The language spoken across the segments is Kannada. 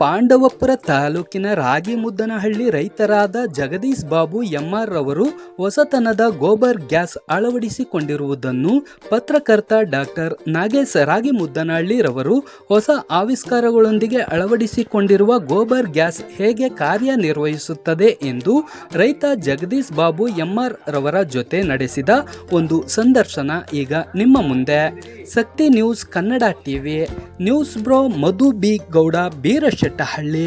ಪಾಂಡವಪುರ ತಾಲೂಕಿನ ರಾಗಿಮುದ್ದನಹಳ್ಳಿ ರೈತರಾದ ಜಗದೀಶ್ ಬಾಬು ಎಂಆರ್ ರವರು ಹೊಸತನದ ಗೋಬರ್ ಗ್ಯಾಸ್ ಅಳವಡಿಸಿಕೊಂಡಿರುವುದನ್ನು ಪತ್ರಕರ್ತ ಡಾಕ್ಟರ್ ನಾಗೇಶ್ ರಾಗಿಮುದ್ದನಹಳ್ಳಿ ರವರು ಹೊಸ ಆವಿಷ್ಕಾರಗಳೊಂದಿಗೆ ಅಳವಡಿಸಿಕೊಂಡಿರುವ ಗೋಬರ್ ಗ್ಯಾಸ್ ಹೇಗೆ ಕಾರ್ಯನಿರ್ವಹಿಸುತ್ತದೆ ಎಂದು ರೈತ ಜಗದೀಶ್ ಬಾಬು ಎಂಆರ್ ರವರ ಜೊತೆ ನಡೆಸಿದ ಒಂದು ಸಂದರ್ಶನ ಈಗ ನಿಮ್ಮ ಮುಂದೆ. Shakti news Kannada TV, news bro Madhu B Gowda Beerashettahalli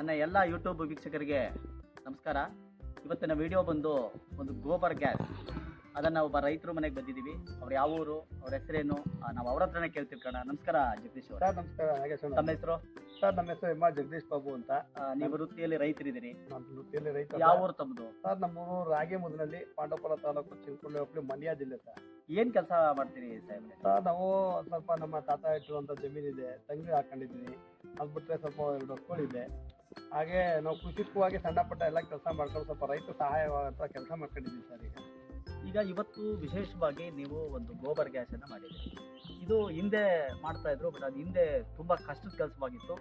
ನನ್ನ ಎಲ್ಲ ಯೂಟ್ಯೂಬ್ ವೀಕ್ಷಕರಿಗೆ ನಮಸ್ಕಾರ. ಇವತ್ತಿನ ವಿಡಿಯೋ ಬಂದು ಒಂದು ಗೋಬರ್ ಗ್ಯಾಸ್. ಅದನ್ನು ಒಬ್ಬ ರೈತರು ಮನೆಗೆ ಬಂದಿದ್ದೀವಿ ಅವ್ರು ಯಾವ ಊರು ಅವ್ರ ಹೆಸರೇನು ನಾವು ಅವ್ರ ಹತ್ರನೇ ಕೇಳ್ತಿರ್ಕೋಣ ನಮಸ್ಕಾರ ಜಗದೀಶ್ ಅವರು. ಸರ್ ನಮಸ್ಕಾರ ಹಾಗೆ ಸರ್ ತಮ್ಮ ಹೆಸರು? ಸರ್ ನಮ್ಮ ಹೆಸರು ಎಂ ಆರ್ ಜಗದೀಶ್ ಬಾಬು ಅಂತ. ನೀವು ವೃತ್ತಿಯಲ್ಲಿ ರೈತರಿದ್ದೀರಿ. ನಮ್ಮ ವೃತ್ತಿಯಲ್ಲಿ ರೈತ ಯಾವ ಊರು ತಮ್ಮದು ಸರ್ ನಮ್ಮೂರು ರಾಗಿಮುದ್ನಲ್ಲಿ ಪಾಂಡವಪುರ ತಾಲೂಕು ಚಿಂಕುಳ್ಳಿ ಹೋಬಳಿ ಮಂಡ್ಯ ಜಿಲ್ಲೆ ಸರ್. ಏನ್ ಕೆಲಸ ಮಾಡ್ತೀರಿ ಸಾಹೇಬ್ರೆ? ಸರ್ ನಾವು ಸ್ವಲ್ಪ ನಮ್ಮ ತಾತ ಇಟ್ಟಿರುವಂತ ಜಮೀನಿದೆ. ತಂಗಿ ಹಾಕೊಂಡಿದ್ದೀನಿ ಅದು ಬಿಟ್ಟರೆ ಸ್ವಲ್ಪ ಎರಡು ಹೊತ್ಗಳಿದೆ ಹಾಗೆ ನಾವು ಕೃಷಿಕವಾಗಿ ಸಣ್ಣ ಪುಟ್ಟ ಎಲ್ಲ ಕೆಲಸ ಮಾಡ್ಕೊಂಡು ಸ್ವಲ್ಪ ರೈತ ಸಹಾಯ ಅಂತ ಕೆಲಸ ಮಾಡ್ಕೊಂಡಿದ್ದೀವಿ ಸರ್ ಈಗ. ಈಗ ಇವತ್ತು ವಿಶೇಷವಾಗಿ ನೀವು ಒಂದು ಗೋಬರ್ ಗ್ಯಾಸ್ ಅನ್ನ ಮಾಡಿದ್ದೀರಿ. ಇದು ಹಿಂದೆ ಮಾಡ್ತಾ ಇದ್ರು ಬಟ್ ಅದು ಹಿಂದೆ ತುಂಬಾ ಕಷ್ಟದ ಕೆಲಸವಾಗಿತ್ತು.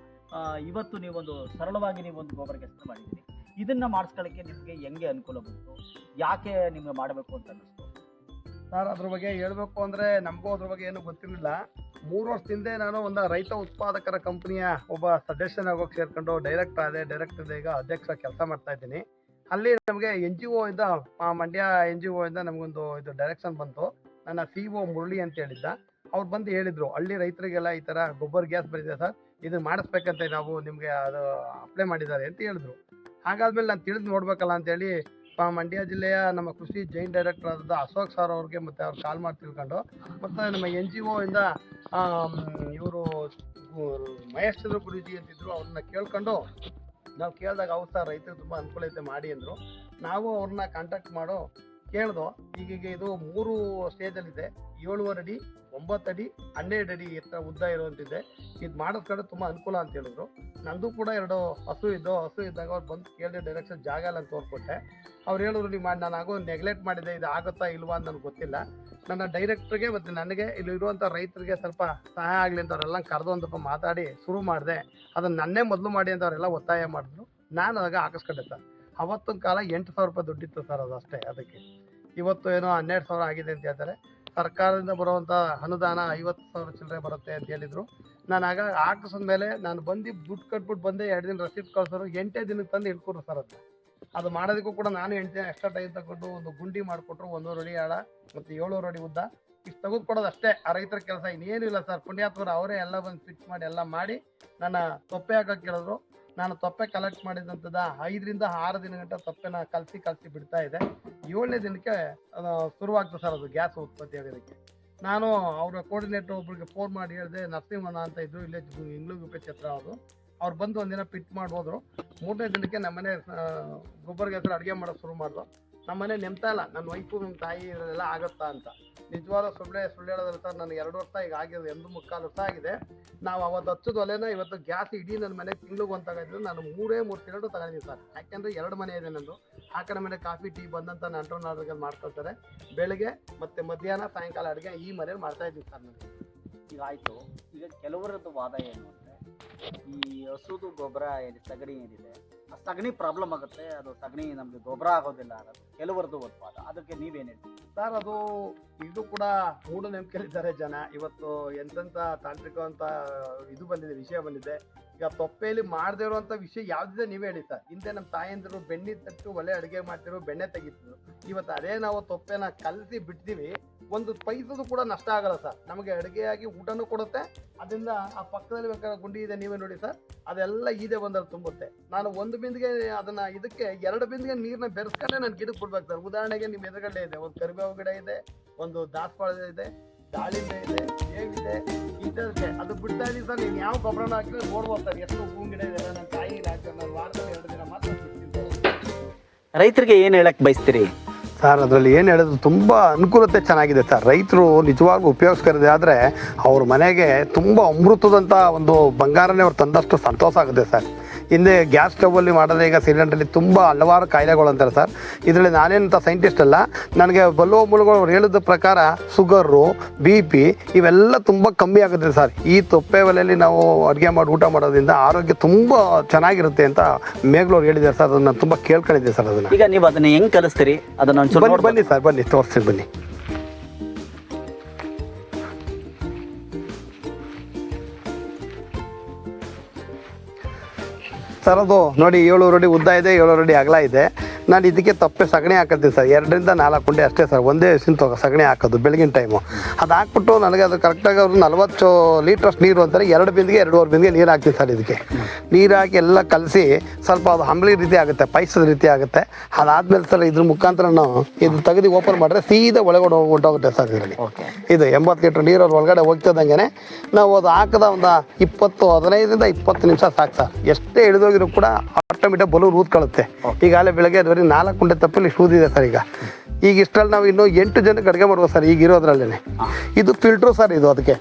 ಇವತ್ತು ನೀವೊಂದು ಸರಳವಾಗಿ ನೀವು ಒಂದು ಗೋಬರ್ ಗ್ಯಾಸ್ ಮಾಡಿದ್ದೀರಿ. ಇದನ್ನ ಮಾಡಿಸ್ಕೊಳ್ಳಿಕ್ಕೆ ನಿಮಗೆ ಹೆಂಗೆ ಅನುಕೂಲ ಬಂತು? ಯಾಕೆ ನಿಮ್ಗೆ ಮಾಡಬೇಕು ಅಂತ ಅನ್ನಿಸ್ತು? ಸರ್, ಅದ್ರ ಬಗ್ಗೆ ಹೇಳ್ಬೇಕು ಅಂದ್ರೆ ನಮಗೂ ಅದ್ರ ಬಗ್ಗೆ ಏನು ಗೊತ್ತಿರಲಿಲ್ಲ. ಮೂರು ಹಿಂದೆ ನಾನು ಒಂದು ರೈತ ಉತ್ಪಾದಕರ ಕಂಪನಿಯ ಒಬ್ಬ ಸದಸ್ಯನಾಗಿ ಹೋಗಿ ಸೇರ್ಕೊಂಡು ಡೈರೆಕ್ಟರ್ ಆದೆ ಡೈರೆಕ್ಟರ್ ಈಗ ಅಧ್ಯಕ್ಷ ಕೆಲಸ ಮಾಡ್ತಾ ಇದ್ದೀನಿ. ಅಲ್ಲಿ ನಮಗೆ ಎನ್ ಜಿ ಒ ಇಂದ ಮಂಡ್ಯ ಎನ್ ಜಿ ಒ ಇಂದ ನಮಗೊಂದು ಇದು ಡೈರೆಕ್ಷನ್ ಬಂತು. ನನ್ನ ಸಿ ಒ ಮುರಳಿ ಅಂತ ಹೇಳಿದ್ದ. ಅವ್ರು ಬಂದು ಹೇಳಿದರು, ಹಳ್ಳಿ ರೈತರಿಗೆಲ್ಲ ಈ ತರ ಗೊಬ್ಬರ ಗ್ಯಾಸ್ ಬರಿದೆ ಸರ್ ಇದು ಮಾಡಿಸ್ಬೇಕಂತ ನಾವು ನಿಮಗೆ ಅದು ಅಪ್ಲೈ ಮಾಡಿದ್ದಾರೆ ಅಂತ ಹೇಳಿದ್ರು. ಹಾಗಾದ್ಮೇಲೆ ನಾನು ತಿಳಿದು ನೋಡ್ಬೇಕಲ್ಲ ಅಂತೇಳಿ ಮಂಡ್ಯ ಜಿಲ್ಲೆಯ ನಮ್ಮ ಕೃಷಿ ಜೈನ್ ಡೈರೆಕ್ಟರ್ ಆದ ಅಶೋಕ್ ಸರ್ ಅವ್ರಿಗೆ ಮತ್ತೆ ಅವ್ರು ಕಾಲ್ ಮಾಡಿ ತಿಳ್ಕೊಂಡು, ಮತ್ತೆ ನಮ್ಮ ಎನ್ ಜಿ ಒ ಇಂದ ಇವರು ಮಹೇಶ್ ಚಂದ್ರ ಗುರುಜಿ ಅಂತಿದ್ರು, ಅವ್ರನ್ನ ಕೇಳ್ಕೊಂಡು ನಾವು ಕೇಳಿದಾಗ ಅವ್ರು ಸರ್ ರೈತರು ತುಂಬ ಅನುಕೂಲ ಐತೆ ಮಾಡಿ ಅಂದರು. ನಾವು ಅವ್ರನ್ನ ಕಾಂಟ್ಯಾಕ್ಟ್ ಮಾಡೋ ಕೇಳ್ದು, ಈಗೀಗ ಇದು ಮೂರು ಸ್ಟೇಜಲ್ಲಿ ಇದೆ ಏಳುವರೆ ಅಡಿ, ಒಂಬತ್ತು ಅಡಿ, ಹನ್ನೆರಡು ಅಡಿ ಎತ್ತರ ಉದ್ದ ಇರುವಂತಿದೆ. ಇದು ಮಾಡಿಸ್ಕೊಂಡ್ರೆ ತುಂಬಾ ಅನುಕೂಲ ಅಂತ ಹೇಳಿದ್ರು. ನಂದು ಕೂಡ ಎರಡು ಹಸು ಇದ್ದು, ಹಸು ಇದ್ದಾಗ ಅವ್ರು ಬಂದು ಕೇಳಿದ ಡೈರೆಕ್ಷನ್ ಜಾಗ ಎಲ್ಲ ತೋರ್ಕೊಟ್ಟೆ. ಅವ್ರು ಹೇಳಿದ್ರು ನೀವು ಮಾಡಿ ನಾನು ಆಗೋ ನೆಗ್ಲೆಕ್ಟ್ ಮಾಡಿದೆ, ಇದು ಆಗುತ್ತಾ ಇಲ್ವಾ ಅಂತ ನನಗೆ ಗೊತ್ತಿಲ್ಲ. ನನ್ನ ಡೈರೆಕ್ಟ್ರಿಗೆ ಮತ್ತು ನನಗೆ ಇಲ್ಲಿ ಇರುವಂಥ ರೈತರಿಗೆ ಸ್ವಲ್ಪ ಸಹಾಯ ಆಗಲಿ ಅಂತ ಅವರೆಲ್ಲ ಕರೆದು ಒಂದು ಮಾತಾಡಿ ಶುರು ಮಾಡಿದೆ. ಅದನ್ನು ನನ್ನೇ ಮೊದಲು ಮಾಡಿ ಅಂತ ಅವರೆಲ್ಲ ಒತ್ತಾಯ ಮಾಡಿದ್ರು. ನಾನು ಅದಾಗ ಹಾಕಿಸ್ಕೊಂಡೆ ಸರ್. ಅವತ್ತಿನ ಕಾಲ ಎಂಟು ಸಾವಿರ ರೂಪಾಯಿ ದುಡ್ಡಿತ್ತು ಸರ್ ಅದು ಅಷ್ಟೇ ಅದಕ್ಕೆ. ಇವತ್ತು ಏನೋ ಹನ್ನೆರಡು ಸಾವಿರ ಆಗಿದೆ ಅಂತ ಹೇಳ್ತಾರೆ. ಸರ್ಕಾರದಿಂದ ಬರುವಂಥ ಅನುದಾನ ಐವತ್ತು ಸಾವಿರ ಚಿಲ್ಲರೆ ಬರುತ್ತೆ ಅಂತ ಹೇಳಿದ್ರು. ನಾನು ಆಗ ಹಾಕಿಸಿದ ಮೇಲೆ ನಾನು ಬಂದು ದುಡ್ಡು ಕಟ್ಬಿಟ್ಟು ಬಂದೆ, ಎರಡು ದಿನ ರಸೀದ್ ಕಳ್ಸೋರು, ಎಂಟೇ ದಿನಕ್ಕೆ ತಂದು ಇಳ್ಕೊರು ಸರ್ ಅದು ಅದು ಮಾಡೋದಕ್ಕೂ ಕೂಡ ನಾನು ಎಂಟು ಎಕ್ಸ್ಟ್ರಾ ಟೈಮ್ ತಗೊಂಡು ಒಂದು ಗುಂಡಿ ಮಾಡಿಕೊಟ್ರು, ಒಂದೂವರೆ ಅಡಿ ಆಳ ಮತ್ತು ಏಳೂರು ಅಡಿ ಉದ್ದ. ಇಷ್ಟು ತೆಗೆದು ಕೊಡೋದು ಅಷ್ಟೇ, ಆ ರೈತರ ಕೆಲಸ ಇನ್ನೇನು ಇಲ್ಲ ಸರ್. ಪುಣ್ಯಾತ್ಮರು ಅವರೇ ಎಲ್ಲ ಬಂದು ಫಿಕ್ಸ್ ಮಾಡಿ, ಎಲ್ಲ ಮಾಡಿ ನನ್ನ ತೊಪ್ಪೆ ಹಾಕೋಕೆ ಕೇಳಿದ್ರು ನಾನು ತೊಪ್ಪೆ ಕಲೆಕ್ಟ್ ಮಾಡಿದಂಥದ್ದು ಐದರಿಂದ ಆರು ದಿನ ಗಂಟೆ ತೊಪ್ಪೆನ ಕಲಸಿ ಕಲಸಿ ಬಿಡ್ತಾ ಇದೆ. ಏಳನೇ ದಿನಕ್ಕೆ ಅದು ಶುರುವಾಗ್ತದೆ ಸರ್ ಅದು ಗ್ಯಾಸ್ ಉತ್ಪತ್ತಿ ಆಗೋದಕ್ಕೆ. ನಾನು ಅವರ ಕೋರ್ಡಿನೇಟರ್ ಒಬ್ಬರಿಗೆ ಫೋನ್ ಮಾಡಿ ಹೇಳಿದೆ ನರಸಿಂಹನ ಅಂತ ಇದ್ದರು ಇಲ್ಲೇ ಇಂಗ್ಲೂಗುಪ್ಪೆ ಛತ್ರ ಅವರು. ಅವ್ರು ಬಂದು ಒಂದಿನ ಪಿಟ್ ಮಾಡಿ ಹೋದ್ರು ಮೂರನೇ ದಿನಕ್ಕೆ ನಮ್ಮನೆ ಗೊಬ್ಬರ ಗ್ಯಾಸಲ್ಲಿ ಅಡುಗೆ ಮಾಡೋಕ್ಕೆ ಶುರು ಮಾಡಿದ್ರು ನಮ್ಮನೆ ನೆಮ್ತಾ ಇಲ್ಲ. ನನ್ನ ವೈಫು ನಮ್ಮ ತಾಯಿ ಇರೋದೆಲ್ಲ ಆಗುತ್ತಾ ಅಂತ. ನಿಜವಾದ ಸುಳ್ಳೆ, ಸುಳ್ಳು ಹೇಳೋದ್ರ ಸರ್ ನನಗೆ ಎರಡು ವರ್ಷ ಈಗ ಆಗಿದೆ, ಎಂದು ಮುಕ್ಕಾಲು ವರ್ಷ ಆಗಿದೆ. ನಾವು ಅವತ್ತು ಹಚ್ಚದ ಒಲೆನ ಇವತ್ತು ಗ್ಯಾಸ್ ಇಡೀ ನನ್ನ ಮನೆ ತಿಂಗ್ಳಿಗೆ ಒಂದು ತಗೊಂಡಿದ್ದು ನಾನು ಮೂರೇ, ಮೂರು ಸಿಲಿಂಡರ್ ತಗೊಂಡಿದ್ದೀನಿ ಸರ್. ಯಾಕೆಂದರೆ ಎರಡು ಮನೆ ಇದೆ ನಂದು. ಆ ಕಡೆ ಮನೆ ಕಾಫಿ, ಟೀ ಬಂದಂಥ ನಂಟರು ನಾಡ್ರಿಗೆ ಮಾಡ್ಕೊಳ್ತಾರೆ. ಬೆಳಗ್ಗೆ ಮತ್ತೆ ಮಧ್ಯಾಹ್ನ, ಸಾಯಂಕಾಲ ಅಡುಗೆ ಈ ಮನೇಲಿ ಮಾಡ್ತಾ ಇದ್ದೀನಿ ಸರ್ ನನಗೆ ಈಗ ಆಯಿತು. ಈಗ ಕೆಲವರದ್ದು ವಾದ ಏನು ಅಂದರೆ, ಈ ಹಸುದು ಗೊಬ್ಬರ ಏನಿದೆ ಸಗಣಿ ಏನಿದೆ, ಆ ಸಗಣಿ ಪ್ರಾಬ್ಲಮ್ ಆಗುತ್ತೆ, ಅದು ಸಗಣಿ ನಮ್ಗೆ ಗೊಬ್ಬರ ಆಗೋದಿಲ್ಲ ಅನ್ನೋದು ಕೆಲವರದ್ದು ಉತ್ಪಾದ ಅದಕ್ಕೆ ನೀವೇನು ಸರ್, ಅದು ಇದು ಕೂಡ ಮೂಢನಂಬಿಕೆಯಲ್ಲಿದ್ದಾರೆ ಜನ. ಇವತ್ತು ಎಂತೆಂಥ ತಾಂತ್ರಿಕ ಅಂತ ಇದು ಬಂದಿದೆ, ವಿಷಯ ಬಂದಿದೆ. ಈಗ ತೊಪ್ಪೆಯಲ್ಲಿ ಮಾಡದೇ ಇರುವಂಥ ವಿಷಯ ಯಾವುದಿದೆ ನೀವೇ ಹೇಳಿ ಸರ್. ಹಿಂದೆ ನಮ್ಮ ತಾಯಂದಿರು ಬೆಣ್ಣೆ ತಟ್ಟು ಒಲೆ ಅಡುಗೆ ಮಾಡ್ತಿರೋ ಬೆಣ್ಣೆ ತೆಗಿತಿದ್ರು. ಇವತ್ತು ಅದೇ ನಾವು ತೊಪ್ಪೆನ ಕಲಸಿ ಬಿಡ್ತೀವಿ ಒಂದು ಪೈಸದು ಕೂಡ ನಷ್ಟ ಆಗಲ್ಲ ಸರ್. ನಮಗೆ ಅಡುಗೆಯಾಗಿ ಊಟನೂ ಕೊಡುತ್ತೆ. ಅದರಿಂದ ಆ ಪಕ್ಕದಲ್ಲಿ ಬೇಕಾದ ಗುಂಡಿ ಇದೆ, ನೀವೇ ನೋಡಿ ಸರ್. ಅದೆಲ್ಲ ಇದೆ ಒಂದಲ್ಲಿ ತುಂಬುತ್ತೆ. ನಾನು ಒಂದು ಬಿಂದಿಗೆ ಅದನ್ನ ಇದಕ್ಕೆ ಎರಡು ಬಿಂದಿಗೆ ನೀರನ್ನ ಬೆರೆಸ್ಕೊಂಡೆ ನಾನು ಗಿಡಕ್ಕೆ ಬಿಡ್ಬೇಕು ಸರ್. ಉದಾಹರಣೆಗೆ ನಿಮ್ಮ ಎದುರುಗಡೆ ಇದೆ. ಒಂದು ಕರಿಬೇವು ಗಿಡ ಇದೆ, ಒಂದು ದಾಸವಾಳ ಇದೆ, ದಾಳಿಂಬೆ ಇದೆ ಬೇವಿದೆ ಇದೆ. ಅದು ಬಿಡ್ತಾ ಇದೀವಿ ಸರ್. ನೀವು ಯಾವ ಗೊಬ್ಬರನ ಹಾಕಿದ್ರೆ ನೋಡ್ಬೋದು ಸರ್. ಎಷ್ಟು ಹೂವಿನ ಗಿಡ ಇದೆ ನನ್ನ ತಾಯಿ ಹಾಕಿ ನಾನು ವಾರದಲ್ಲಿ ಎರಡು ದಿನ ಮಾತ್ರ ಬಿಡ್ತೀನಿ ರೈತರಿಗೆ ಏನು ಹೇಳಕ್ ಬಯಸ್ತೀರಿ? ಸರ್, ಅದರಲ್ಲಿ ಏನು ಹೇಳಿದ್ರು ತುಂಬ ಅನುಕೂಲತೆ ಚೆನ್ನಾಗಿದೆ ಸರ್. ರೈತರು ನಿಜವಾಗ್ಲೂ ಉಪಯೋಗಿಸ್ಕರದೆ ಆದರೆ ಅವ್ರ ಮನೆಗೆ ತುಂಬ ಅಮೃತದಂಥ ಒಂದು ಬಂಗಾರನೇ ಅವ್ರು ತಂದಷ್ಟು ಸಂತೋಷ ಆಗುತ್ತೆ ಸರ್. ಹಿಂದೆ ಗ್ಯಾಸ್ ಸ್ಟೌವಲ್ಲಿ ಮಾಡಿದ್ರೆ ಈಗ ಸಿಲಿಂಡ್ರಲ್ಲಿ ತುಂಬ ಹಲವಾರು ಕಾಯಿಲೆಗಳು ಅಂತಾರೆ ಸರ್. ಇದರಲ್ಲಿ ನಾನೇನಂತ ಸೈಂಟಿಸ್ಟ್ ಅಲ್ಲ ನನಗೆ ಬಲ್ಲೋ ಮೂಲಗಳು ಅವ್ರು ಹೇಳಿದ ಪ್ರಕಾರ ಶುಗರು ಬಿ ಪಿ ಇವೆಲ್ಲ ತುಂಬ ಕಮ್ಮಿ ಆಗುತ್ತೆ ಸರ್. ಈ ತೊಪ್ಪೆ ಒಲೆಯಲ್ಲಿ ನಾವು ಅಡುಗೆ ಮಾಡಿ ಊಟ ಮಾಡೋದ್ರಿಂದ ಆರೋಗ್ಯ ತುಂಬ ಚೆನ್ನಾಗಿರುತ್ತೆ ಅಂತ ಮೇಘಲವ್ರು ಹೇಳಿದ್ದಾರೆ ಸರ್. ಅದನ್ನು ತುಂಬ ಕೇಳ್ಕೊಂಡಿದ್ದೆ ಸರ್ ಅದನ್ನು. ಈಗ ನೀವು ಅದನ್ನು ಹೆಂಗೆ ಕಲಿಸ್ತೀರಿ? ಅದನ್ನು. ಬನ್ನಿ ಸರ್ ಬನ್ನಿ ತೋರಿಸ್ತೀನಿ ಬನ್ನಿ. ಸರ್ ಅದು ನೋಡಿ ಏಳು ಅಡಿ ಉದ್ದ ಇದೆ ಏಳು ಅಡಿ ಅಗಲ ಇದೆ. ನಾನು ಇದಕ್ಕೆ ತಪ್ಪೆ ಸಗಣಿ ಹಾಕತ್ತೀನಿ ಸರ್. ಎರಡರಿಂದ ನಾಲ್ಕು ಗುಂಡೆ ಅಷ್ಟೇ ಸರ್. ಒಂದೇ ಸಿಂತ ಸಗಣಿ ಹಾಕೋದು ಬೆಳಗಿನ ಟೈಮು ಅದು ಹಾಕ್ಬಿಟ್ಟು ನನಗೆ ಅದು ಕರೆಕ್ಟಾಗಿ ಅವರು ನಲ್ವತ್ತು ಲೀಟ್ರಷ್ಟು ನೀರು ಅಂತಾರೆ. ಎರಡು ಬಿಂದಿಗೆ ಎರಡೂವರೆ ಬಿಂದಿಗೆ ನೀರು ಹಾಕ್ತೀನಿ ಸರ್ ಇದಕ್ಕೆ. ನೀರು ಹಾಕಿ ಎಲ್ಲ ಕಲಸಿ ಸ್ವಲ್ಪ ಅದು ಹಂಬಲಿ ರೀತಿ ಆಗುತ್ತೆ ಪೈಸದ ರೀತಿ ಆಗುತ್ತೆ. ಅದಾದ್ಮೇಲೆ ಸರ್ ಇದ್ರ ಮುಖಾಂತರ ನಾವು ಇದು ತೆಗೆದು ಓಪನ್ ಮಾಡಿದ್ರೆ ಸೀದಾ ಒಳಗಡೆ ಹೋಗಿ ಹೊರ್ಟೋಗುತ್ತೆ ಸರ್ ಇದರಲ್ಲಿ. ಇದು ಎಂಬತ್ತು ಲೀಟ್ರ್ ನೀರು ಅವ್ರ ಒಳಗಡೆ ಹೋಗ್ತದಂಗೆ ನಾವು ಅದು ಹಾಕದ ಒಂದು ಇಪ್ಪತ್ತು ಹದಿನೈದರಿಂದ ಇಪ್ಪತ್ತು ನಿಮಿಷ ಸಾಕು ಸರ್. ಎಷ್ಟೇ ಇಳಿದೋಗಿದ್ರು ಕೂಡ ಆಟೋಮೆಟಿಕ್ ಬಲೂನ್ ಊದ್ಕೊಳ್ಳುತ್ತೆ. ಈಗಾಗಲೇ ಬೆಳಗ್ಗೆ ಬರೀ ನಾಲ್ಕು ಕುಂಟೆ ತಪ್ಪಲ್ಲಿ ಇದೆ ಸರ್ ಈಗ. ಈಗ ಇಷ್ಟರಲ್ಲಿ ನಾವು ಇನ್ನೂ ಎಂಟು ಜನಕ್ಕೆ ಅಡುಗೆ ಮಾಡ್ಬೋದು ಸರ್ ಈಗ ಇರೋದ್ರಲ್ಲೇ ಇದು ಫಿಲ್ಟ್ರು ಸರ್ ಇದು ಅದಕ್ಕೆ.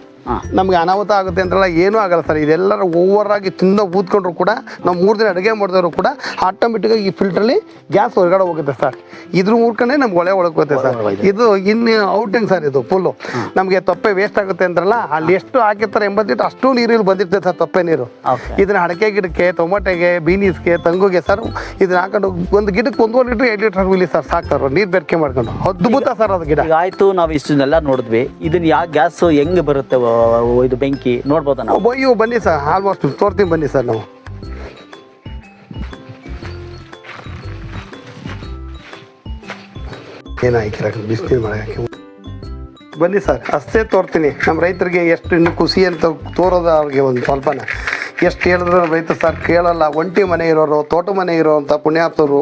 ನಮಗೆ ಅನಾಹುತ ಆಗುತ್ತೆ ಅಂತೆಲ್ಲ ಏನೂ ಆಗಲ್ಲ ಸರ್. ಇದೆಲ್ಲರೂ ಓವರ್ ಆಗಿ ತಿಂದ ಕೂತ್ಕೊಂಡ್ರು ಕೂಡ ನಾವು ಮೂರು ದಿನ ಅಡುಗೆ ಮಾಡಿದವರು ಕೂಡ ಆಟೋಮೆಟಿಕ್ಕಾಗಿ ಈ ಫಿಲ್ಟ್ರಲ್ಲಿ ಗ್ಯಾಸ್ ಹೊರಗಡೆ ಹೋಗುತ್ತೆ ಸರ್ ಇದ್ರ ಮೂರ್ಕನೇ ನಮ್ಗೆ ಒಳೆ ಒಳಗೆ ಹೋಗುತ್ತೆ ಸರ್ ಇದು ಇನ್ನು ಔಟಿಂಗ್ ಸರ್ ಇದು ಫುಲ್ಲು ನಮಗೆ ತೊಪ್ಪೆ ವೇಸ್ಟ್ ಆಗುತ್ತೆ ಅಂದ್ರಲ್ಲ ಅಲ್ಲಿ ಎಷ್ಟು ಹಾಕಿರ್ತಾರೆ ಎಂಬತ್ತು ಲೀಟರ್ ಅಷ್ಟು ನೀರು ಇಲ್ಲಿ ಬಂದಿರ್ತದೆ ಸರ್ ತೊಪ್ಪೆ ನೀರು. ಇದನ್ನ ಅಡಕೆ ಗಿಡಕ್ಕೆ ಟೊಮೊಟೆಗೆ ಬೀನೀಸ್ಗೆ ತಂಗುಗೆ ಸರ್ ಇದನ್ನ ಹಾಕೊಂಡು ಒಂದು ಗಿಡಕ್ಕೆ ಒಂದೂವರೆ ಲೀಟರ್ ಎರಡು ಲೀಟ್ರ್ ಇಲ್ಲಿ ಸರ್ ಸಾಕ್ತಾರೆ. ನೀರು ಬೆರಕೆ ಮಾಡ್ಕೊಂಡು. ಅದ್ಭುತ ಸರ್ ಅದು ಗಿಡ. ಆಯಿತು ನಾವು ಇಷ್ಟನ್ನೆಲ್ಲ ನೋಡಿದ್ವಿ. ಇದನ್ನ ಯಾವ ಗ್ಯಾಸ್ ಹೆಂಗ್ ಬರುತ್ತೆ ಇದು ಬೆಂಕಿ, ನೋಡ್ಬೋದಾ ನಾವು? ಅಯ್ಯೋ ಬನ್ನಿ ಸರ್ ಆಲ್ಮೋಸ್ಟ್ ತೋರ್ತೀನಿ ಬನ್ನಿ ಸರ್ ನಾವು. ಏನಾಯ್ತು ಬಿಸಿನೀರು ಮಾಡಕ್ಕೆ ಬನ್ನಿ ಸರ್, ಅಷ್ಟೇ ತೋರ್ತೀನಿ. ನಮ್ಮ ರೈತರಿಗೆ ಎಷ್ಟು ಇನ್ನು ಖುಷಿ ಅಂತ ತೋರೋದು ಅವ್ರಿಗೆ ಒಂದು ಸ್ವಲ್ಪನ. ಎಷ್ಟು ಹೇಳಿದ್ರು ರೈತ ಸರ್ ಕೇಳಲ್ಲ. ಒಂಟಿ ಮನೆ ಇರೋರು, ತೋಟ ಮನೆ ಇರೋವಂಥ ಪುಣ್ಯಾಪ್ತರು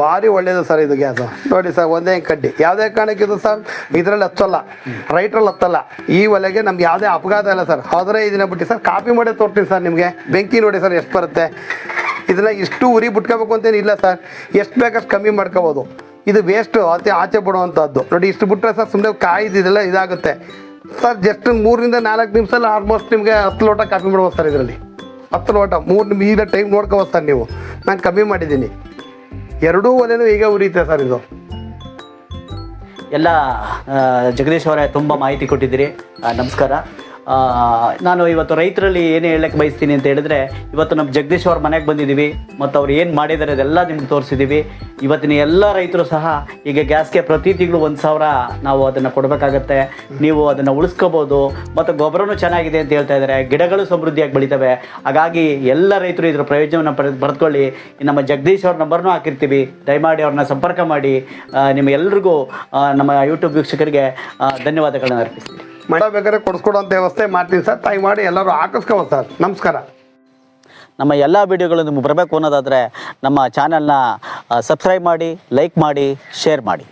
ಭಾರಿ ಒಳ್ಳೇದು ಸರ್ ಇದು ಗ್ಯಾಸ್. ನೋಡಿ ಸರ್, ಒಂದೇ ಕಡ್ಡಿ. ಯಾವುದೇ ಕಾರಣಕ್ಕಿದು ಸರ್, ಇದರಲ್ಲಿ ಹಚ್ಚಲ್ಲ. ರೈಟ್ರಲ್ಲಿ ಹತ್ತಲ್ಲ. ಈ ಒಲೆಗೆ ನಮ್ಗೆ ಯಾವುದೇ ಅಪಘಾತ ಇಲ್ಲ ಸರ್. ಆದರೆ ಇದನ್ನ ಬಿಟ್ಟು ಸರ್, ಕಾಪಿ ಮಾಡೇ ತೋರ್ತೀನಿ ಸರ್ ನಿಮಗೆ. ಬೆಂಕಿ ನೋಡಿ ಸರ್ ಎಷ್ಟು ಬರುತ್ತೆ. ಇದನ್ನ ಇಷ್ಟು ಉರಿ ಬಿಟ್ಕೋಬೇಕು ಅಂತೇನು ಇಲ್ಲ ಸರ್. ಎಷ್ಟು ಬೇಕಷ್ಟು ಕಮ್ಮಿ ಮಾಡ್ಕೋಬೋದು. ಇದು ವೇಸ್ಟು ಅತಿ ಆಚೆ ಬಿಡುವಂಥದ್ದು ನೋಡಿ, ಇಷ್ಟು ಬಿಟ್ಟರೆ ಸರ್ ಸುಮ್ಮನೆ ಕಾಯ್ದಿದೆಲ್ಲ ಇದಾಗುತ್ತೆ. ಸರ್ ಜಸ್ಟ್ ಮೂರರಿಂದ ನಾಲ್ಕು ನಿಮಿಷದಲ್ಲಿ ಆಲ್ಮೋಸ್ಟ್ ನಿಮಗೆ ಹತ್ತು ಲೋಟ ಕಾಫಿ ಮಾಡ್ಬೋದು ಸರ್ ಇದರಲ್ಲಿ. ಹತ್ತು ಲೋಟ ಮೂರು ಈಗ ಟೈಮ್ ನೋಡ್ಕೋಬೋದು ಸರ್ ನೀವು. ನಾನು ಕಮ್ಮಿ ಮಾಡಿದ್ದೀನಿ. ಎರಡೂ ಒಲೆನೂ ಈಗ ಉರಿಯುತ್ತೆ ಸರ್ ಇದು. ಎಲ್ಲ ಜಗದೀಶ್ ಅವರೇ ತುಂಬ ಮಾಹಿತಿ ಕೊಟ್ಟಿದ್ದೀರಿ. ನಮಸ್ಕಾರ. ನಾನು ಇವತ್ತು ರೈತರಲ್ಲಿ ಏನು ಹೇಳಕ್ಕೆ ಬಯಸ್ತೀನಿ ಅಂತ ಹೇಳಿದ್ರೆ, ಇವತ್ತು ನಮ್ಮ ಜಗದೀಶ್ ಅವ್ರ ಮನೆಗೆ ಬಂದಿದ್ದೀವಿ, ಮತ್ತು ಅವ್ರು ಏನು ಮಾಡಿದ್ದಾರೆ ಅದೆಲ್ಲ ನಿಮ್ಗೆ ತೋರಿಸಿದ್ದೀವಿ. ಇವತ್ತಿನ ಎಲ್ಲ ರೈತರು ಸಹ ಈಗ ಗ್ಯಾಸ್ಗೆ ಪ್ರತಿ ತಿಂಗಳು ಒಂದು ಸಾವಿರ ನಾವು ಅದನ್ನು ಕೊಡಬೇಕಾಗತ್ತೆ. ನೀವು ಅದನ್ನು ಉಳಿಸ್ಕೋಬೋದು, ಮತ್ತು ಗೊಬ್ಬರನೂ ಚೆನ್ನಾಗಿದೆ ಅಂತ ಹೇಳ್ತಾ ಇದ್ದಾರೆ. ಗಿಡಗಳು ಸಮೃದ್ಧಿಯಾಗಿ ಬೆಳಿತವೆ. ಹಾಗಾಗಿ ಎಲ್ಲ ರೈತರು ಇದರ ಪ್ರಯೋಜನವನ್ನು ಪಡೆದು, ಪಡೆದುಕೊಳ್ಳಿ. ನಮ್ಮ ಜಗದೀಶ್ ಅವ್ರ ನಂಬರ್ನೂ ಹಾಕಿರ್ತೀವಿ. ದಯಮಾಡಿ ಅವ್ರನ್ನ ಸಂಪರ್ಕ ಮಾಡಿ. ನಿಮ್ಮೆಲ್ಲರಿಗೂ ನಿಮ್ಮ ಯೂಟ್ಯೂಬ್ ವೀಕ್ಷಕರಿಗೆ ಧನ್ಯವಾದಗಳನ್ನು ಅರ್ಪಿಸ್ತೀನಿ. ಮಳೆ ಬೇಕಾದ್ರೆ ಕೊಡಿಸ್ಕೊಡೋಂಥ ವ್ಯವಸ್ಥೆ ಮಾಡ್ತೀನಿ ಸರ್. ತಾಯಿ ಮಾಡಿ ಎಲ್ಲರೂ ಹಾಕಿಸ್ಕೋಬೋದು ಸರ್. ನಮಸ್ಕಾರ. ನಮ್ಮ ಎಲ್ಲ ವಿಡಿಯೋಗಳು ನಿಮ್ಗೆ ಬರಬೇಕು ಅನ್ನೋದಾದರೆ ನಮ್ಮ ಚಾನಲ್ನ ಸಬ್ಸ್ಕ್ರೈಬ್ ಮಾಡಿ ಲೈಕ್ ಮಾಡಿ ಶೇರ್ ಮಾಡಿ.